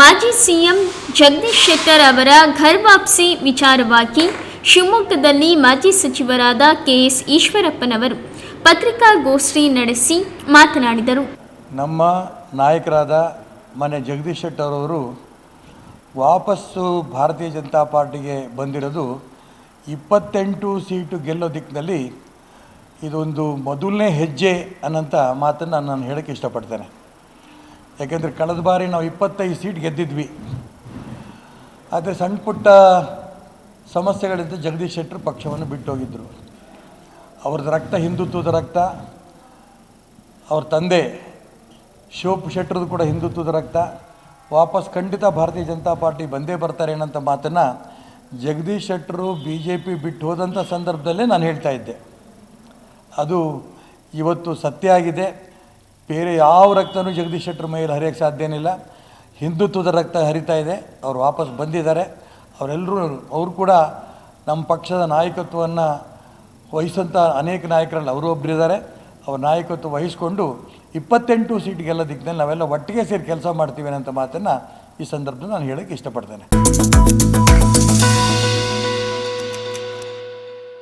ಮಾಜಿ ಸಿಎಂ ಜಗದೀಶ್ ಶೆಟ್ಟರ್ ಅವರ ಘರ್ ವಾಪಸಿ ವಿಚಾರವಾಗಿ ಶಿವಮೊಗ್ಗದಲ್ಲಿ ಮಾಜಿ ಸಚಿವರಾದ ಕೆಎಸ್ ಈಶ್ವರಪ್ಪನವರು ಪತ್ರಿಕಾಗೋಷ್ಠಿ ನಡೆಸಿ ಮಾತನಾಡಿದರು. ನಮ್ಮ ನಾಯಕರಾದ ಮನೆ ಜಗದೀಶ್ ಶೆಟ್ಟರ್ ಅವರು ವಾಪಸ್ಸು ಭಾರತೀಯ ಜನತಾ ಪಾರ್ಟಿಗೆ ಬಂದಿರೋದು ಇಪ್ಪತ್ತೆಂಟು ಸೀಟು ಗೆಲ್ಲೋ ದಿಕ್ಕಿನಲ್ಲಿ ಇದೊಂದು ಮೊದಲನೇ ಹೆಜ್ಜೆ ಅನ್ನೋಂಥ ಮಾತನ್ನು ನಾನು ಹೇಳೋಕ್ಕೆ ಇಷ್ಟಪಡ್ತೇನೆ. ಯಾಕೆಂದರೆ ಕಳೆದ ಬಾರಿ ನಾವು ಇಪ್ಪತ್ತೈದು ಸೀಟ್ ಗೆದ್ದಿದ್ವಿ. ಆದರೆ ಸಣ್ಣ ಪುಟ್ಟ ಸಮಸ್ಯೆಗಳಿಂದ ಜಗದೀಶ್ ಶೆಟ್ಟರು ಪಕ್ಷವನ್ನು ಬಿಟ್ಟು ಹೋಗಿದ್ದರು ಅವ್ರದ್ದು ರಕ್ತ ಹಿಂದುತ್ವದ ರಕ್ತ, ಅವ್ರ ತಂದೆ ಶಿವಪ್ ಶೆಟ್ಟರದು ಕೂಡ ಹಿಂದುತ್ವದ ರಕ್ತ. ವಾಪಸ್ ಖಂಡಿತ ಭಾರತೀಯ ಜನತಾ ಪಾರ್ಟಿ ಬಂದೇ ಬರ್ತಾರೆ ಏನಂತ ಮಾತನ್ನು Jagadish Shettar B J P ಬಿಟ್ಟು ಹೋದಂಥ ಸಂದರ್ಭದಲ್ಲೇ ನಾನು ಹೇಳ್ತಾ ಇದ್ದೆ. ಅದು ಇವತ್ತು ಸತ್ಯ ಆಗಿದೆ. ಬೇರೆ ಯಾವ ರಕ್ತನೂ ಜಗದೀಶ್ ಶೆಟ್ಟರ್ ಮೇಲೆ ಹರಿಯೋಕ್ಕೆ ಸಾಧ್ಯನಿಲ್ಲ ಹಿಂದುತ್ವದ ರಕ್ತ ಹರಿತಾ ಇದೆ. ಅವರು ವಾಪಸ್ ಬಂದಿದ್ದಾರೆ. ಅವರೆಲ್ಲರೂ ಅವರು ಕೂಡ ನಮ್ಮ ಪಕ್ಷದ ನಾಯಕತ್ವವನ್ನು ವಹಿಸುವಂಥ ಅನೇಕ ನಾಯಕರಲ್ಲಿ ಅವರು ಒಬ್ಬರಿದ್ದಾರೆ ಅವ್ರ ನಾಯಕತ್ವ ವಹಿಸಿಕೊಂಡು ಇಪ್ಪತ್ತೆಂಟು ಸೀಟ್ ಗೆಲ್ಲೋದಿಕ್ಕಿನಲ್ಲಿ ನಾವೆಲ್ಲ ಒಟ್ಟಿಗೆ ಸೇರಿ ಕೆಲಸ ಮಾಡ್ತೀವಿ ಅನ್ನೋಂಥ ಮಾತನ್ನು ಈ ಸಂದರ್ಭದಲ್ಲಿ ನಾನು ಹೇಳೋಕ್ಕೆ ಇಷ್ಟಪಡ್ತೇನೆ.